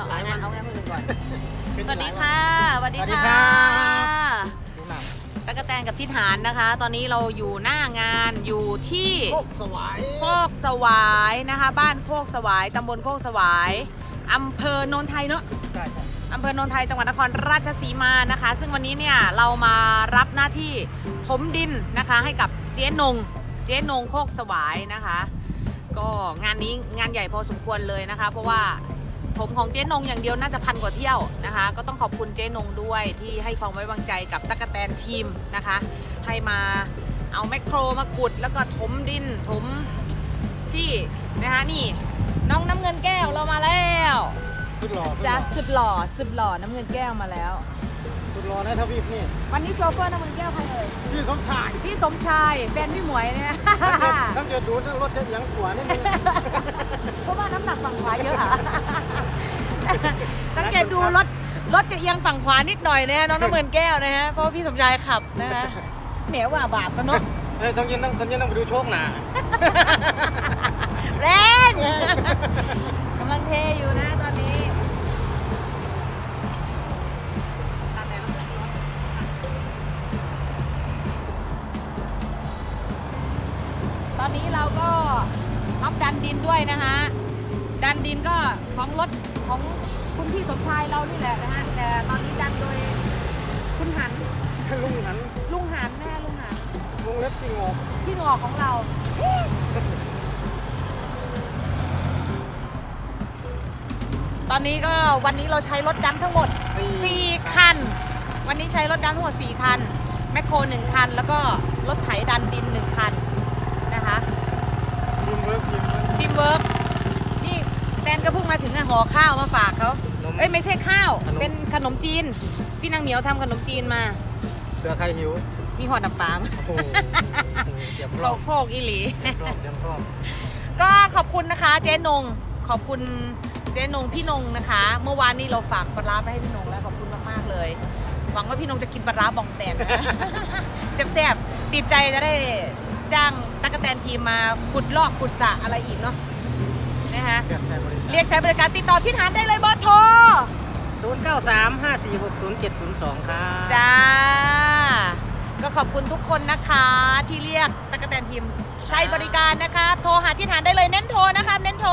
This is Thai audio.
ว่ะสวัสดีค่ะสวัสดีสวัสดีค่ะครับดูหนังตะกะแตนกับทิศหานนะคะ ตอนนี้เราอยู่หน้างานอยู่ที่ โคกสวายโคกสวายนะคะ บ้านโคกสวายตำบลโคกสวายอำเภอโนนไทยเนอะใช่ใช่อำเภอโนนไทยจังหวัดนครราชสีมานะคะ ซึ่งวันนี้เนี่ยเรามารับหน้าที่ถมดินนะคะ ให้กับเจ๊นง เจ๊นงโคกสวายนะคะ ก็งานนี้งานใหญ่พอสมควรเลยนะคะ เพราะว่า ถมของเจ๊นงอย่างเดียวน่าจะพันกว่าเที่ยวนะคะ ก็ต้องขอบคุณเจ๊นงด้วยที่ให้ความไว้วางใจกับตะกะแตนทีมนะคะ ให้มาเอาแมคโครมาขุดแล้วก็ถมดินถมที่นะคะนี่น้องน้ำเงินแก้วเรามาแล้วสุดหล่อจ้ะสุดหล่อสุดหล่อน้ำเงินแก้วมาแล้ว สุดหล่อในทวีปนี่วันนี้โชเฟอร์น้ำเงินแก้วใครเอ่ยพี่สมชายพี่สมชายแฟนพี่หมวยเนี่ย ถ้าเกิดดูนะรถจะเอียงขวานิดนึงเพราะว่าน้ำหนักฝั่งขวาเยอะอะสังเกตดูรถรถจะเอียงฝั่งขวานิดหน่อยนะฮะน้องน้ำเงินแก้วนะฮะเพราะว่าพี่สมชายขับนะฮะเหนียวว่าบาปกันเนาะเอ้ยต้องยินต้องต้องยินต้องไปดูโชคหนาแรงกำลังเทอยู่นะ อนนี้เราก็รับดันดินด้วยนะคะ ดันดินก็ของรถของคุณพี่สมชายเรานี่แหละนะฮะแต่ตอนนี้ดันโดยคุณหันลุงหันลุงหันแน่ลุงหันวงเล็บจริงออกพี่งอกของเรา ตอนนี้ก็วันนี้เราใช้รถดำทั้งหมดสี่4คัน วันนี้ใช้รถดำทั้งหมด4คัน แมคโคร1คัน แล้วก็รถไถดันดิน 1 คันนะคะ ทีมเวิร์กทีมเวิร์ก ทีมเวิร์กนี่แต นก็เพิ่งมาถึงอะห่อข้าวมาฝากเขานม เอ้ยไม่ใช่ข้าว ขนม เป็นขนมจีน พี่นางเหมียวทำขนมจีนมาเสือใครหิว มีหัวน้ำปลามาโอ้โหเตรียมพโคร้อมโคกอีหลี เตรียมพร้อมเตรียมพร้อม ก็ขอบคุณนะคะเจ๊นง ขอบคุณเจ๊นงพี่นงนะคะ เมื่อวานนี้เราฝากปลาร้าไปให้พี่นงแล้วขอบคุณมากๆเลย หวังว่าพี่นงจะกินปลาร้าบองแตนนะ แซ่บๆติดใจจะได้จ้างตั๊กแตนทีมมาขุดลอกขุดสระอะไรอีกเนาะ นะคะเรียกใช้บริการเรียกใช้บริการติดต่อที่ฐานได้เลยเบอร์โทรศูนย์เก้าสามห้าสี่หกศูนย์เจ็ดศูนย์สองครับ จ้า ก็ขอบคุณทุกคนนะคะที่เรียกตั๊กแตนทีมใช้บริการนะคะ โทรหาที่ฐานได้เลยเน้นโทรนะคะเน้นโทร